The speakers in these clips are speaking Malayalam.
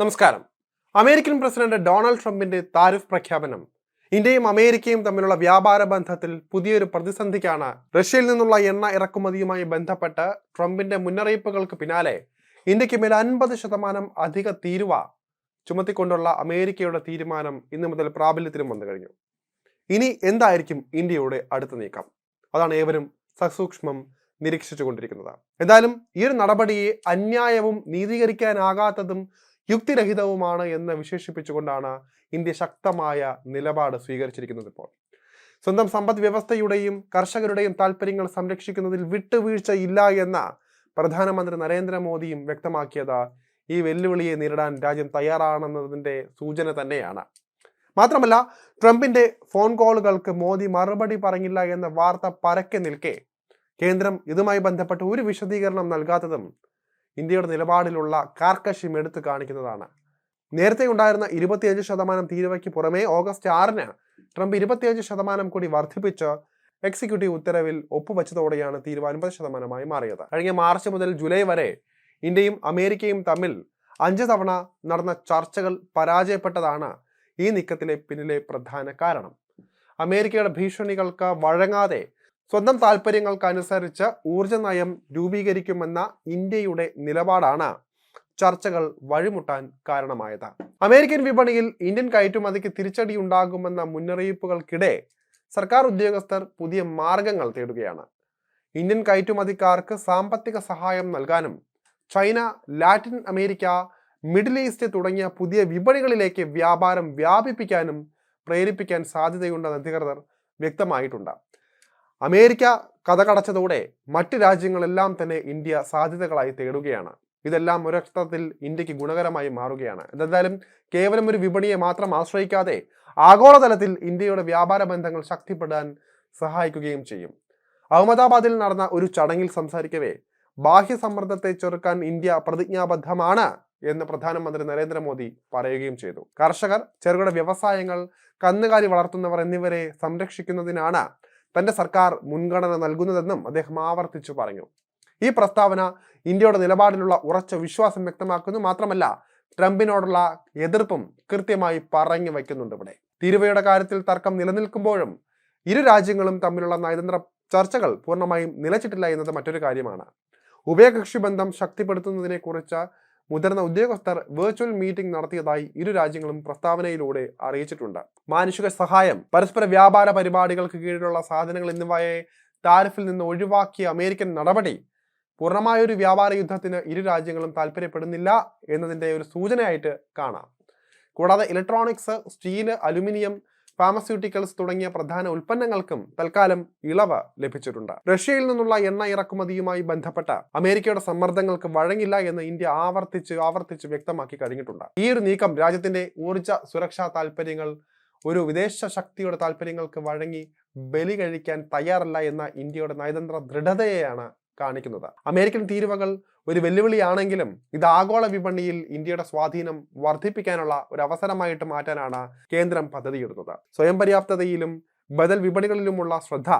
നമസ്കാരം. അമേരിക്കൻ പ്രസിഡന്റ് ഡൊണാൾഡ് ട്രംപിന്റെ താരിഫ് പ്രഖ്യാപനം. ഇന്ത്യയും അമേരിക്കയും തമ്മിലുള്ള വ്യാപാര ബന്ധത്തിൽ പുതിയൊരു പ്രതിസന്ധിക്കാണ് റഷ്യയിൽ നിന്നുള്ള എണ്ണ ഇറക്കുമതിയുമായി ബന്ധപ്പെട്ട് ട്രംപിന്റെ മുന്നറിയിപ്പുകൾക്ക് പിന്നാലെ ഇന്ത്യയ്ക്ക് മേൽ അൻപത് ശതമാനം അധിക തീരുവ ചുമത്തിക്കൊണ്ടുള്ള അമേരിക്കയുടെ തീരുമാനം ഇന്നു മുതൽ പ്രാബല്യത്തിലും വന്നു കഴിഞ്ഞു. ഇനി എന്തായിരിക്കും ഇന്ത്യയുടെ അടുത്ത നീക്കം? അതാണ് ഏവരും സസൂക്ഷ്മം നിരീക്ഷിച്ചു കൊണ്ടിരിക്കുന്നത് എന്തായാലും ഈ ഒരു നടപടിയെ അന്യായവും നീതീകരിക്കാനാകാത്തതും യുക്തിരഹിതവുമാണ് എന്ന് വിശേഷിപ്പിച്ചുകൊണ്ടാണ് ഇന്ത്യ ശക്തമായ നിലപാട് സ്വീകരിച്ചിരിക്കുന്നത് ഇപ്പോൾ. സ്വന്തം സമ്പദ് വ്യവസ്ഥയുടെയും കർഷകരുടെയും താല്പര്യങ്ങൾ സംരക്ഷിക്കുന്നതിൽ വിട്ടുവീഴ്ച ഇല്ല എന്ന പ്രധാനമന്ത്രി നരേന്ദ്രമോദിയും വ്യക്തമാക്കിയത് ഈ വെല്ലുവിളിയെ നേരിടാൻ രാജ്യം തയ്യാറാണെന്നതിന്റെ സൂചന തന്നെയാണ്. മാത്രമല്ല ട്രംപിന്റെ ഫോൺ കോളുകൾക്ക് മോദി മറുപടി പറഞ്ഞില്ല എന്ന വാർത്ത പരക്കെ നിൽക്കെ കേന്ദ്രം ഇതുമായി ബന്ധപ്പെട്ട് ഒരു വിശദീകരണം നൽകാത്തതും ഇന്ത്യയുടെ നിലപാടിലുള്ള കാർക്കശ്യം എടുത്തു കാണിക്കുന്നതാണ്. നേരത്തെ ഉണ്ടായിരുന്ന ഇരുപത്തിയഞ്ച് ശതമാനം തീരുവയ്ക്ക് പുറമെ ഓഗസ്റ്റ് ആറിന് ട്രംപ് ഇരുപത്തിയഞ്ച് ശതമാനം കൂടി വർദ്ധിപ്പിച്ച് എക്സിക്യൂട്ടീവ് ഉത്തരവിൽ ഒപ്പുവെച്ചതോടെയാണ് തീരുവ അൻപത് ശതമാനമായി മാറിയത്. കഴിഞ്ഞ മാർച്ച് മുതൽ ജൂലൈ വരെ ഇന്ത്യയും അമേരിക്കയും തമ്മിൽ അഞ്ച് തവണ നടന്ന ചർച്ചകൾ പരാജയപ്പെട്ടതാണ് ഈ നീക്കത്തിലെ പിന്നിലെ പ്രധാന കാരണം. അമേരിക്കയുടെ ഭീഷണികൾക്ക് വഴങ്ങാതെ സ്വന്തം താല്പര്യങ്ങൾക്കനുസരിച്ച് ഊർജ നയം രൂപീകരിക്കുമെന്ന ഇന്ത്യയുടെ നിലപാടാണ് ചർച്ചകൾ വഴിമുട്ടാൻ കാരണമായത്. അമേരിക്കൻ വിപണിയിൽ ഇന്ത്യൻ കയറ്റുമതിക്ക് തിരിച്ചടി ഉണ്ടാകുമെന്ന മുന്നറിയിപ്പുകൾക്കിടെ സർക്കാർ ഉദ്യോഗസ്ഥർ പുതിയ മാർഗങ്ങൾ തേടുകയാണ്. ഇന്ത്യൻ കയറ്റുമതിക്കാർക്ക് സാമ്പത്തിക സഹായം നൽകാനും China Latin America middle east തുടങ്ങിയ പുതിയ വിപണികളിലേക്ക് വ്യാപാരം വ്യാപിപ്പിക്കാനും പ്രേരിപ്പിക്കാൻ സാധ്യതയുണ്ടെന്ന് അധികൃതർ വ്യക്തമായിട്ടുണ്ട്. അമേരിക്ക കഥകടച്ചതോടെ മറ്റ് രാജ്യങ്ങളെല്ലാം തന്നെ ഇന്ത്യ സാധ്യതകളായി തേടുകയാണ്. ഇതെല്ലാം ഒരക്ഷത്തിൽ ഇന്ത്യയ്ക്ക് ഗുണകരമായി മാറുകയാണ്. എന്തായാലും കേവലം ഒരു വിപണിയെ മാത്രം ആശ്രയിക്കാതെ ആഗോളതലത്തിൽ ഇന്ത്യയുടെ വ്യാപാര ബന്ധങ്ങൾ ശക്തിപ്പെടാൻ സഹായിക്കുകയും ചെയ്യും. അഹമ്മദാബാദിൽ നടന്ന ഒരു ചടങ്ങിൽ സംസാരിക്കവേ ബാഹ്യ സമ്മർദ്ദത്തെ ചെറുക്കാൻ ഇന്ത്യ പ്രതിജ്ഞാബദ്ധമാണ് എന്ന് പ്രധാനമന്ത്രി നരേന്ദ്രമോദി പറയുകയും ചെയ്തു. കർഷകർ ചെറുകിട വ്യവസായങ്ങൾ കന്നുകാലി വളർത്തുന്നവർ എന്നിവരെ സംരക്ഷിക്കുന്നതിനാണ് തന്റെ സർക്കാർ മുൻഗണന നൽകുന്നതെന്നും അദ്ദേഹം ആവർത്തിച്ചു പറഞ്ഞു. ഈ പ്രസ്താവന ഇന്ത്യയുടെ നിലപാടിലുള്ള ഉറച്ച വിശ്വാസം വ്യക്തമാക്കുന്നു. മാത്രമല്ല ട്രംപിനോടുള്ള എതിർപ്പും കൃത്യമായി പറഞ്ഞു വയ്ക്കുന്നുണ്ട് ഇവിടെ. തീരുവയുടെ കാര്യത്തിൽ തർക്കം നിലനിൽക്കുമ്പോഴും ഇരു രാജ്യങ്ങളും തമ്മിലുള്ള നയതന്ത്ര ചർച്ചകൾ പൂർണമായും നിലച്ചിട്ടില്ല എന്നത് മറ്റൊരു കാര്യമാണ്. ഉഭയകക്ഷി ബന്ധം ശക്തിപ്പെടുത്തുന്നതിനെക്കുറിച്ച് മുതിർന്ന ഉദ്യോഗസ്ഥർ വെർച്വൽ മീറ്റിംഗ് നടത്തിയതായി ഇരു രാജ്യങ്ങളും പ്രസ്താവനയിലൂടെ അറിയിച്ചിട്ടുണ്ട്. മാനുഷിക സഹായം പരസ്പര വ്യാപാര പരിപാടികൾക്ക് കീഴിലുള്ള സാധനങ്ങൾ എന്നിവയെ താരിഫിൽ നിന്ന് ഒഴിവാക്കിയ അമേരിക്കൻ നടപടി പൂർണമായ ഒരു വ്യാപാര യുദ്ധത്തിന് ഇരു രാജ്യങ്ങളും താല്പര്യപ്പെടുന്നില്ല എന്നതിന്റെ ഒരു സൂചനയായിട്ട് കാണാം. കൂടാതെ ഇലക്ട്രോണിക്സ് സ്റ്റീൽ അലുമിനിയം ഫാർമസ്യൂട്ടിക്കൽസ് തുടങ്ങിയ പ്രധാന ഉൽപ്പന്നങ്ങൾക്കും തൽക്കാലം ഇളവ് ലഭിച്ചിട്ടുണ്ട്. റഷ്യയിൽ നിന്നുള്ള എണ്ണ ഇറക്കുമതിയുമായി ബന്ധപ്പെട്ട അമേരിക്കയുടെ സമ്മർദ്ദങ്ങൾക്ക് വഴങ്ങില്ല എന്ന് ഇന്ത്യ ആവർത്തിച്ച് ആവർത്തിച്ച് വ്യക്തമാക്കി കഴിഞ്ഞിട്ടുണ്ട്. ഈ ഒരു നീക്കം രാജ്യത്തിന്റെ ഊർജ സുരക്ഷാ താല്പര്യങ്ങൾ ഒരു വിദേശ ശക്തിയുടെ താല്പര്യങ്ങൾക്ക് വഴങ്ങി ബലി കഴിക്കാൻ തയ്യാറല്ല എന്ന ഇന്ത്യയുടെ നയതന്ത്ര ദൃഢതയെയാണ് കാണിക്കുന്നത്. അമേരിക്കൻ തീരുവകൾ ഒരു വെല്ലുവിളിയാണെങ്കിലും ഇത് ആഗോള വിപണിയിൽ ഇന്ത്യയുടെ സ്വാധീനം വർദ്ധിപ്പിക്കാനുള്ള ഒരു അവസരമായിട്ട് മാറ്റാനാണ് കേന്ദ്രം പദ്ധതിയിടുന്നത്. സ്വയം പര്യാപ്തതയിലും ബദൽ വിപണികളിലുമുള്ള ശ്രദ്ധ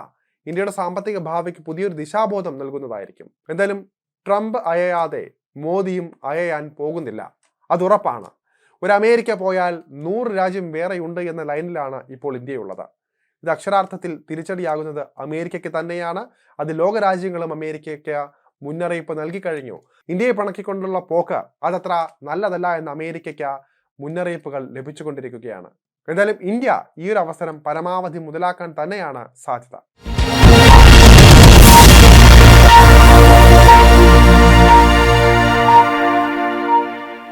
ഇന്ത്യയുടെ സാമ്പത്തിക ഭാവിക്ക് പുതിയൊരു ദിശാബോധം നൽകുന്നതായിരിക്കും. എന്തായാലും ട്രംപ് അയയാതെ മോദിയും അയയാൻ പോകുന്നില്ല. അതുറപ്പാണ് ഒരു അമേരിക്ക പോയാൽ നൂറ് രാജ്യം വേറെയുണ്ട് എന്ന ലൈനിലാണ് ഇപ്പോൾ ഇന്ത്യയുള്ളത്. ഇത് അക്ഷരാർത്ഥത്തിൽ തിരിച്ചടിയാകുന്നത് അമേരിക്കയ്ക്ക് തന്നെയാണ്. അത് ലോകരാജ്യങ്ങളും അമേരിക്കയ്ക്ക് മുന്നറിയിപ്പ് നൽകി കഴിഞ്ഞു. ഇന്ത്യയെ പിണക്കിക്കൊണ്ടുള്ള പോക്ക് അതത്ര നല്ലതല്ല എന്ന് അമേരിക്കയ്ക്ക് മുന്നറിയിപ്പുകൾ ലഭിച്ചുകൊണ്ടിരിക്കുകയാണ്. എന്തായാലും ഇന്ത്യ ഈ ഒരു അവസരം പരമാവധി മുതലാക്കാൻ തന്നെയാണ് സാധ്യത.